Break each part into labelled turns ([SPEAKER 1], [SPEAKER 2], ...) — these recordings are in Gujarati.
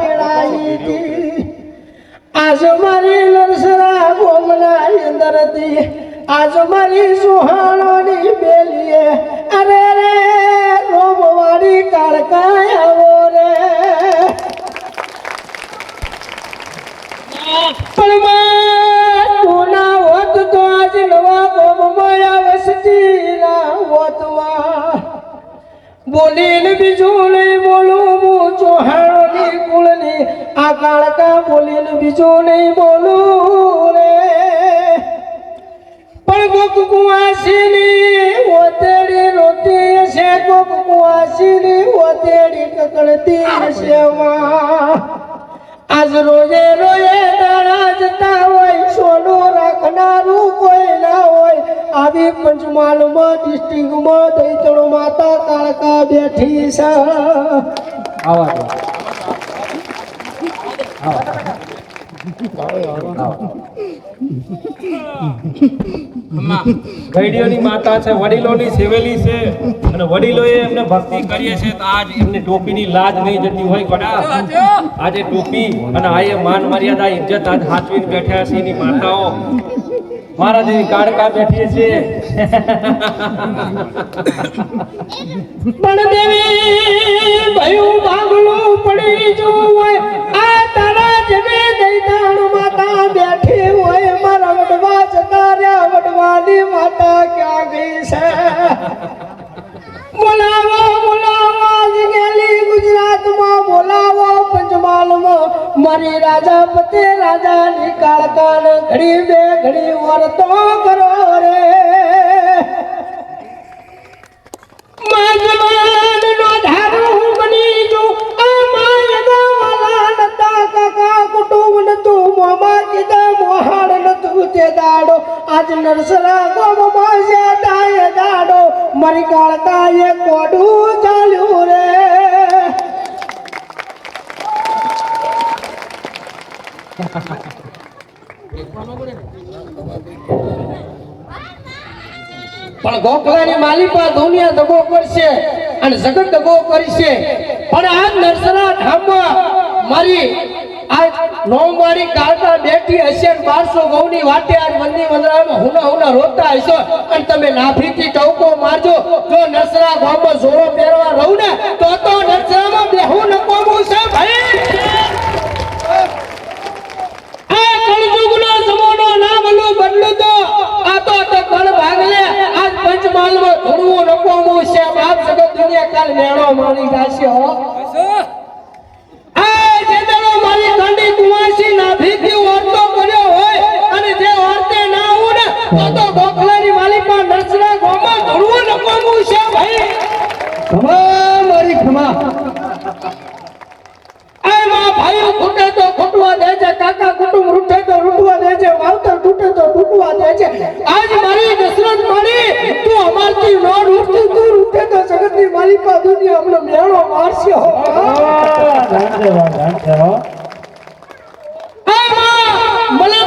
[SPEAKER 1] સભા આજ મારી નરસરા ગોમના અંદરથી આજ મારી સુહાણોની બેલીએ, અરે રે રોમવાળી કાળકાયાવો રે. પણ માં તું ના હોત તો આજ નવા ગોમમાં આ વસતી ના હોતમાં બોલીને બીજું નહીં બોલું હું ચોહાણોની કુળની, આ કાળકા બોલીને બીજું નહીં બોલું રે. પણ કોક કુવાસીની ઓતેડી રોતી હશે, કોક કુવાસીની ઓતેડી કકડતી હશે આજ રોજે આવી પંચમહાલમાં ડિસ્ટ્રિક્ટમાં દૈતણો માતા કાળકા બેઠી છે.
[SPEAKER 2] આવા ગઈડીઓની માતા છે, વડીલોની સેવેલી છે અને વડીલોએ એમને ભક્તિ કરીએ છે તો આજ એમની ટોપીની લાજ નહીં જતી હોય ગોડા. આજે ટોપી અને આ માન મર્યાદા ઇજ્જત આજ હાચવીને બેઠ્યા છે એની માતાઓ. મારા જેવી કાળકા બેઠી છે.
[SPEAKER 1] પણ દેવી, ભયું ભાગલું પડી જોવે આ તારા જમે દૈતાણ માતા બેઠી હોય. મારા વડવા જતા રહ્યા. વડવાની માતા ક્યાં ગઈ છે? બોલાવો બોલાવો. મારી રાજા પતે રાજાની કાળકાન ઘડી બે ઘડી વર્તો કરો રે કુટુંબ નતું. મોમાં કીધા મોહાળ નતું તે દાડો. આજ નરસરા ગોમમાં છે દાય દાડો. મારી કાળકાએ કોડું ચાલ્યું રે પણ ગોખલાની માલિકા દુનિયા દગો કરશે અને જગત દગો કરશે. પણ આ નરસરા ધામમાં મારી આ નોમવાળી કાળતા બેઠી હશે બારસો ગૌની વાટે આજ મંદિર મંદરામાં હુના હુના રોતા હશો. અને તમે નાફીથી ટવકો મારજો. જો નરસરા ગામમાં જોરો પહેરવા રહું ને, તો તો નરસરામાં બેહું ન કોમું છે ભાઈ આ કળયુગનો જમાનો ના બનવું બદલું તો આ તો તો કળ ભાગલે આજ પંચમહાલમાં ધૂળવું છે. બાપ જગત દુનિયા કાલ મેળો મારી જાશે હો. આ જેદરો મારી કાંડી કુવાસી ના ભીખી ઓરતો કર્યો હોય અને જે ઓરતે ના હું ને તો તો ગોખલાની માલિકા નરસરા ગોમાં ઘણું નકોમું છે ભાઈ. ક્ષમા મારી ક્ષમા. આ માં ભાઈઓ ખૂટે છે કાકા કુટુંબ રૂઠે તો રૂઠવા દે છે, વાવતર તૂટે તો તૂટવા દે છે. આજ મારી નસરત મારી તું અમારથી ન રૂઠતી તું રૂઠે તો જગતની માલિકા દુનિયા અમને મેળો મારશે હો. મને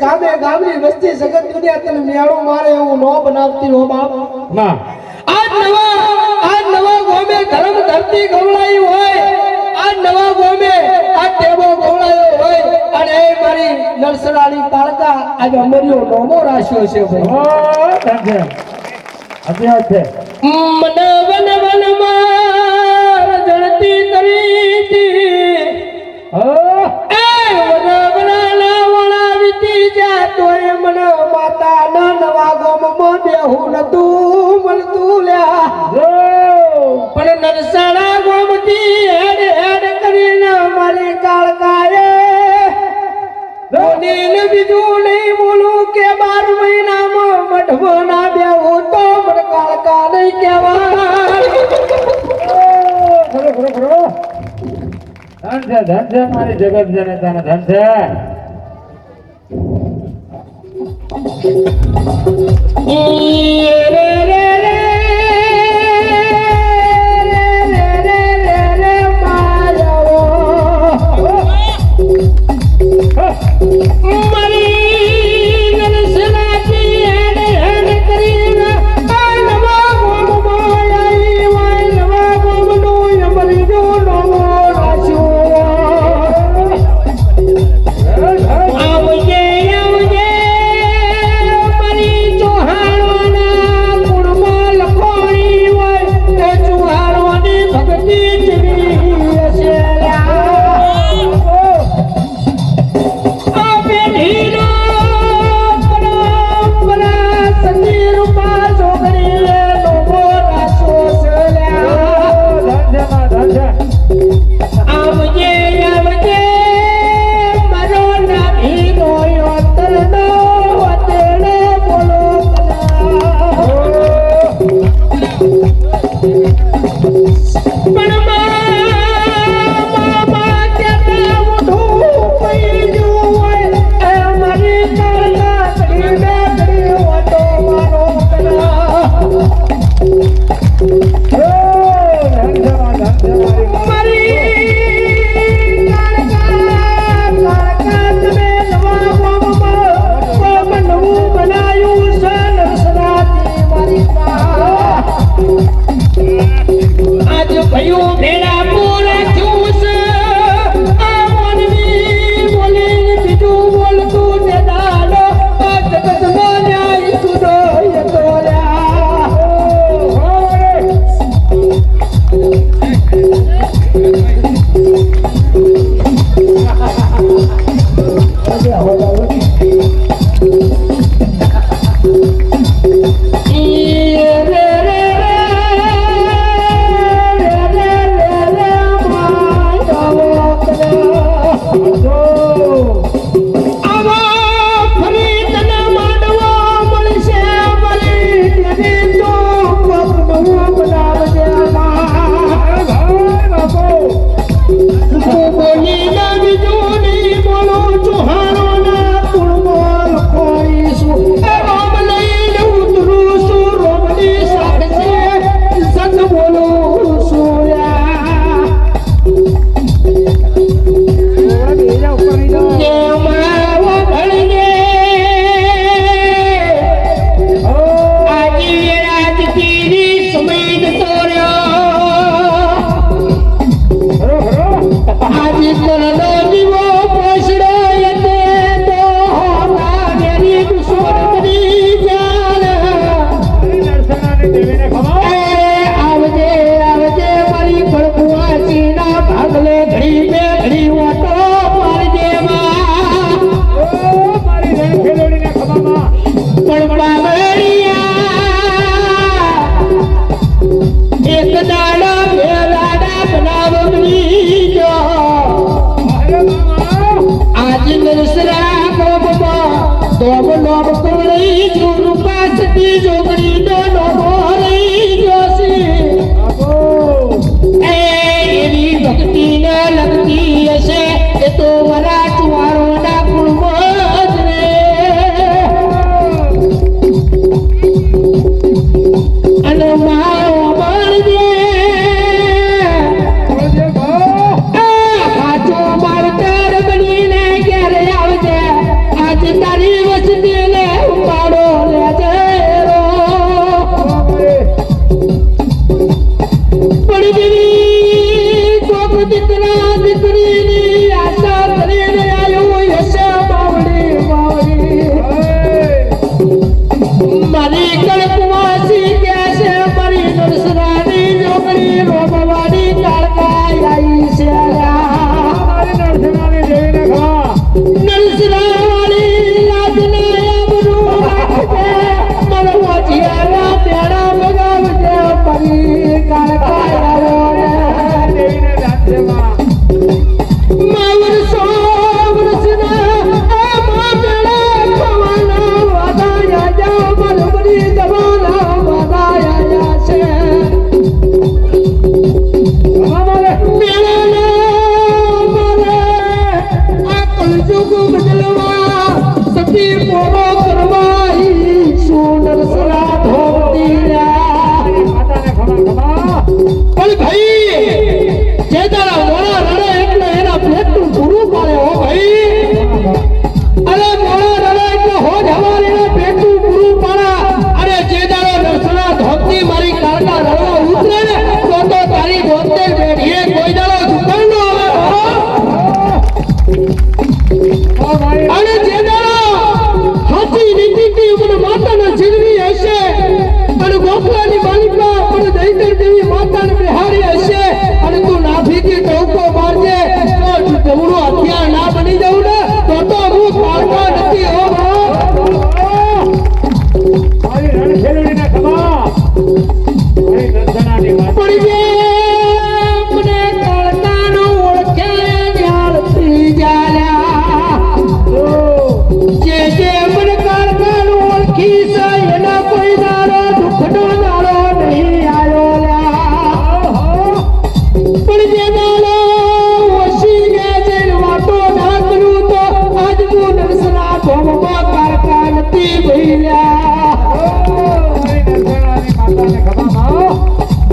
[SPEAKER 1] ગામે ગામની વસ્તી જગત દુનિયા તને મેળો મારે એવું નો બનાવતી હો બાપ. આજ નવા આજ નવા ગોમે ધર્મ ધરતી ગવડાઈ હોય. આજ નવા ગોમે આ ટેબો ગવડાયો હોય. અને એ મારી નરસરાણી પાળતા આજે અમરિયો નોમો રાખ્યો છે ભાઈ. મન વન વન માર જળતી કરી હતી. લાવણા વીતી જાતોય મન માતા ન નવા ગોમમાં બેહું નતું, મળતું લ્યા. પણ નરસાણા ગોમથી હેડ હેડ કરીને મારી કાળકાએ બોલીને બીજું નહીં બોલું કે બાર મહિનામાં મઠમાં ના બેહું તો મને કાળકા નહીં કહેવાય.
[SPEAKER 2] ધન છે ધન છે, મારી જગત જનતાને ધન છે.
[SPEAKER 1] રે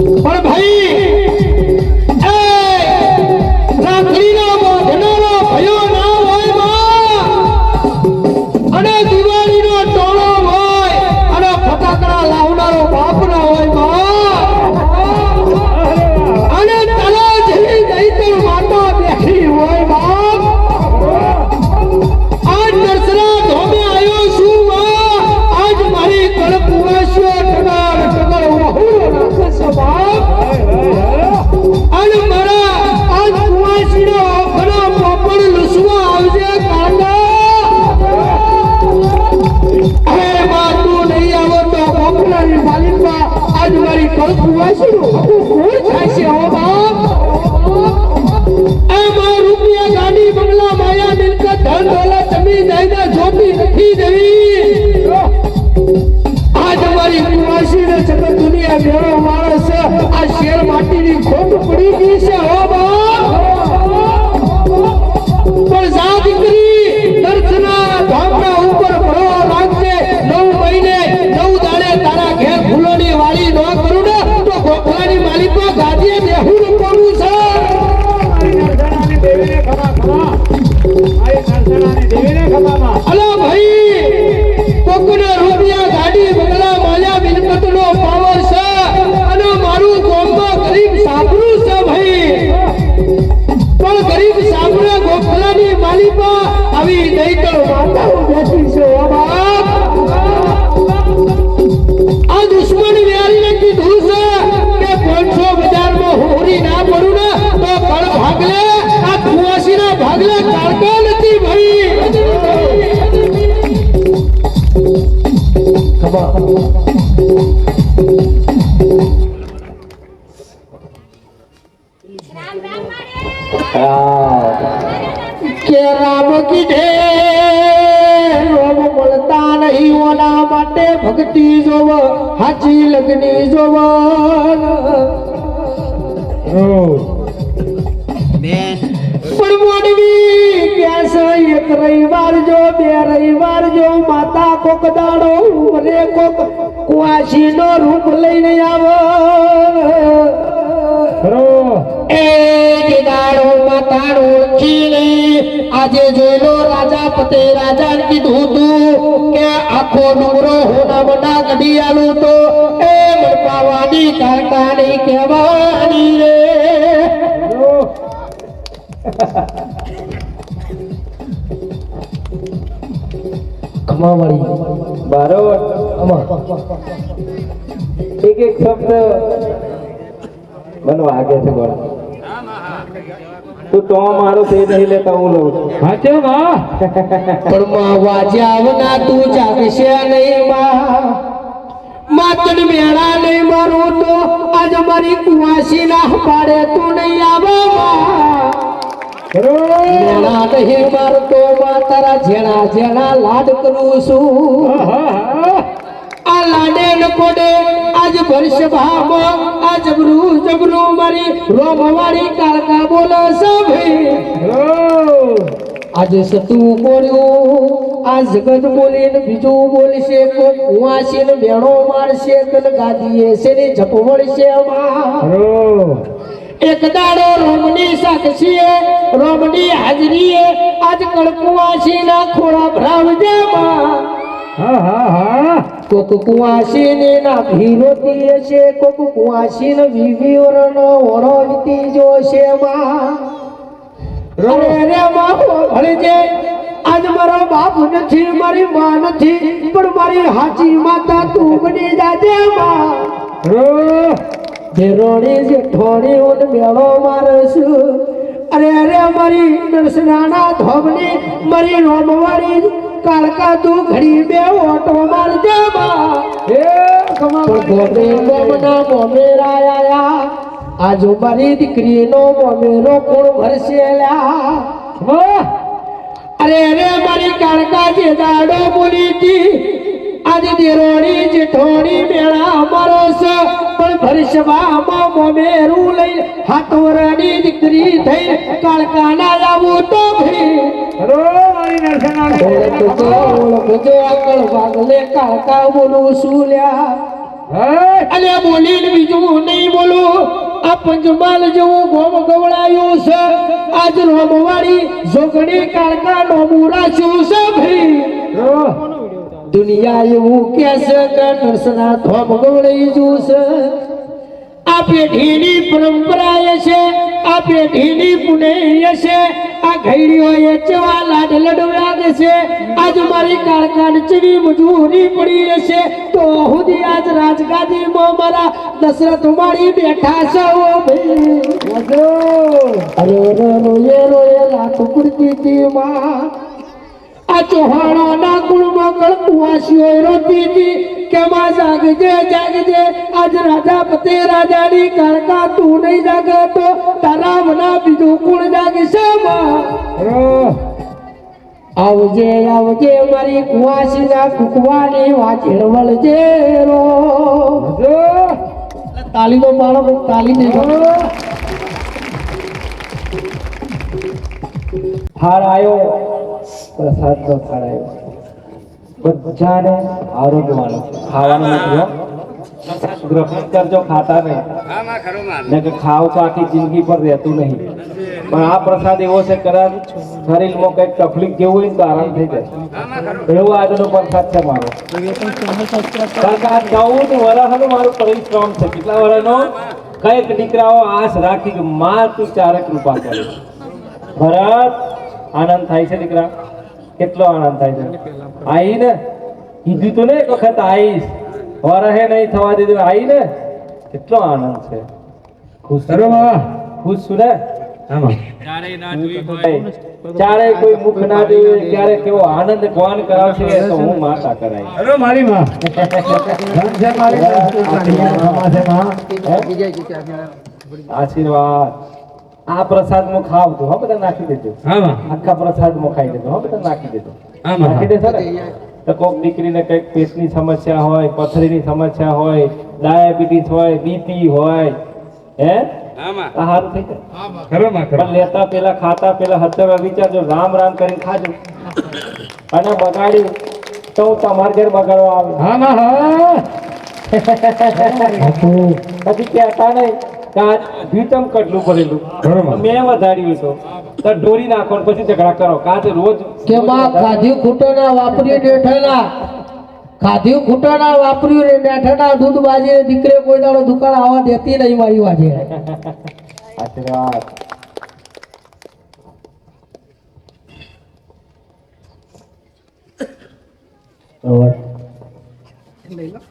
[SPEAKER 1] પણ ભાઈ માયા મિલકત ધન દોલત જમીન જાયદાદ જોતી નથી દેવી આજ અમારી દુનિયા મેળો માણસ આ શેર માટીની ખોટ પડી ગઈ છે, હો બાપ. ગાદીએ બેહું પડવું છે. મારી નરસણાની દેવીને દેવી કે રામ કીધે રોમ મળતા નહીં ઓના માટે ભક્તિ જોવ હાચી લગની જોવ. પણ મોડવી ક્યાં એક રવિવાર જો બે રવિવાર જો માતા કોક દાડો રે કોક કુવાસી નો રૂપ લઈને આવો. એ દાડો માતાનો ઓળખી લઈ આજે જોયેલો રાજા પતે રાજા કીધું તું કે આખો ડુંગરો હોના બના કઢી આલું તો એ મરપાવાની કાકાની કહેવાની રે. કમાવાળી બારોટ
[SPEAKER 2] એક એક શબ્દ મને વાગે છે ગોળા તું તો મારો તે નહીં લેતા હું લઉં છું.
[SPEAKER 1] હાચે વાહ પણ માં વાજ્યાવના તું જાગશે નહીં માં. માતડ મેળા નહીં મારું તો આજ મારી કુવાસી ના પાડે તું નહીં આવો માં. મેળા હે મારતો માં તારા જેણા લાડ કરું આ લાડે ન આજ વર્ષ ભામાં આ જબરું જબરું મારી રોમવાળી કાળકા બોલો સભી આજે સતું બોલ્યું, આ જગત બોલીને બીજું બોલશે કોઈ કુવાસી ને મેણો મારશે તન ગાદીએ છે ને એક દાડો રોમની સાક્ષીએ રોમની હાજરીએ આજ કળકુવાસી ના ખોળા ભરાવજે માં. કોક કુવાસી ને ના ભીરોતી હશે કોક કુવાસી ને વિવિવરનો ઓળો વીતી જોશે માં. અરે રે બાપુ ભળજે આજ મારો બાપ નથી મારી માં નથી પણ મારી હાચી માતા તું બની જાજે માં. જેરોણી જેઠોણી ઉન મેળો મારશું અરે અરે મારી દર્શનાના ધોબની મારી રોમવાળી કાળકા તું ઘડી બે ઓટો મારજે માં પણ ગોબે મોમના મોમે રાયા આજો મારી દીકરીનો મોમેરો કોણ ભરશે લ્યા? અરે અરે મારી કાળકા જે દાડો બોલી હતી આજે દેરોડી જેઠોડી મેળા અમારો સ. પણ ભરસવામાં મોમેરું લઈ હાથવરાની દીકરી થઈ. કાળકાના લાવું તો ભી ઓળખજો ઓળખજો આગળ વાગલે કાળકા બોલું શું લ્યા? અને બોલીને બીજું નહીં બોલું. આ પંચમાલ જેવું ગોમ ગવડાયું છે આજ રોમવાળી જોગણી કાળકા નોમું રાખ્યું છે ભાઈ? દુનિયા એવું કે છે કે નરસના ધોમ જવું છે આ પેઢીની પરંપરા છે, આ પેઢીની પુણ્ય છે, આ ઘડીઓ એ ચવા લાડ લડવાગ છે. આજ મારી કાળકાન ચડી મજૂરી પડી હશે તો હુદી આજ રાજગાદીમાં મારા દશરથ મારી બેઠા છે ઓ ભાઈ. અરે રોયે રોયે પડતી હતી માં આ ચૌહાણોના કુળમાં કળકુવાસીઓ રોતી હતી કે માં જાગજે જાગજે? આજ રાજા પતે રાજાની કાળકા તું નહીં જાગે તો તારા મના બીજું કુળ જાગશે? માં આવજે આવજે મારી કુવાસીના કુકવાની વાચેણ વળજે રો. તાલી તો મારો તાલી ને
[SPEAKER 2] હાર આવ્યો પ્રસાદનો થાળ બધાને આરોગ્ય ખાવાનું નથી ગ્રહણ કરજો, ખાતા નહીં. કે ખાવ તો આખી જિંદગી પર રહેતું નહીં. પણ આ પ્રસાદ એવો છે, કદાચ શરીરમાં કંઈક તકલીફ જેવું હોય તો આરામ થઈ જાય. એવો આજનો પ્રસાદ છે મારો. કારણ કે આ ચૌદ વર્ષનું મારું પરિશ્રમ છે. કેટલા વર્ષનો કંઈક દીકરાઓ આશ રાખી કે માં, તું ચારે કૃપા કરે. ભરત, આનંદ થાય છે દીકરા. કેટલો આનંદ થાય છે. આઈ ને કીધું તું ને એક વખત આવીશ વરહે નહીં થવા દીધું. આઈ ને કેટલો આનંદ છે. ખુશ છો? ખુશ છું ને?
[SPEAKER 3] આમાં.
[SPEAKER 2] ચારેય ના જોઈ હોય ચારેય કોઈ મુખ ના જોયું ત્યારે કેવો આનંદ કોણ કરાવશે તો હું માતા કરાય
[SPEAKER 3] અરે મારી માં. ધન મારી માં? છે માં
[SPEAKER 2] આશીર્વાદ. આ પ્રસાદમાં ખાવ તો હો બધા નાખી દેજો. આખા પ્રસાદમાં ખાઈ દેજો હો બધા નાખી દેજો. નાખી દેશો ને? તો કોક દીકરીને કંઈક પેટની સમસ્યા હોય પથરીની સમસ્યા હોય ડાયાબિટીસ હોય બીપી હોય હે? થઈ જાય. પણ લેતા પેલા ખાતા પેલા હતવા વિચારજો રામ રામ કરીને ખાજો. અને બગાડ્યું તો હું તમારા ઘેર બગાડવા આવે.
[SPEAKER 3] હા
[SPEAKER 2] પછી કહેતા નહીં આ ભીતમ કટલું ભરેલું. મેં વધાર્યું તો. તો ઢોરી નાખો પછી ઝઘડા કરો. કાં રોજ
[SPEAKER 1] કે માં ખાધ્યું ખૂટોના વાપર્યું બેઠેલા ખાધ્યું ખૂટોના વાપર્યું ને બેઠેલા દૂધ બાજી દીકરે કોઈ દાડો દુકાન આવવા દેતી નહીં મારી વાજે.
[SPEAKER 2] આશીર્વાદ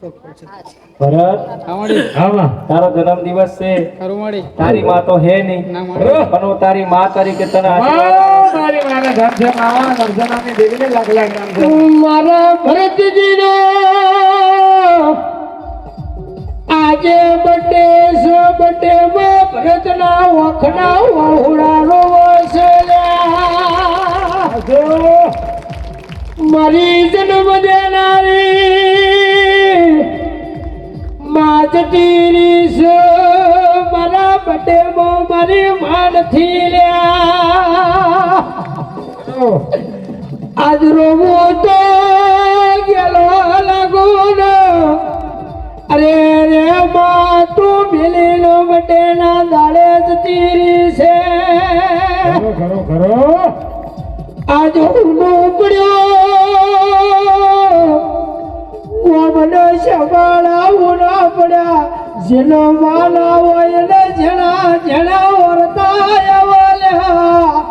[SPEAKER 2] ભરત
[SPEAKER 3] આમાં
[SPEAKER 2] તારો જન્મ દિવસ છે. તારી માં તો હે નહીં. પણ હું તારી માં તરીકે તને
[SPEAKER 3] મારી માને ધન છે માં દર્શનાની દેવીને લાખ લાખ નામ છે.
[SPEAKER 1] મારા ભરતજીનો આજે બટે સો બટે માં ભરતના વખના વસેલા મારી જન્મ દેનારી છે મારા બટે મારી માનથી લ્યા આજ રોવો તો ગેલો લાગુ અરે રે માં તું મિલીનો બટેના દાડે જ તીરી છે.
[SPEAKER 3] ખરો ખરો ખરો.
[SPEAKER 1] આજ હું પડ્યો ઓમને સંભાળાવું ના પડ્યા. જેનો માના હોય ને જણા જણા વર્તા વાલ્યા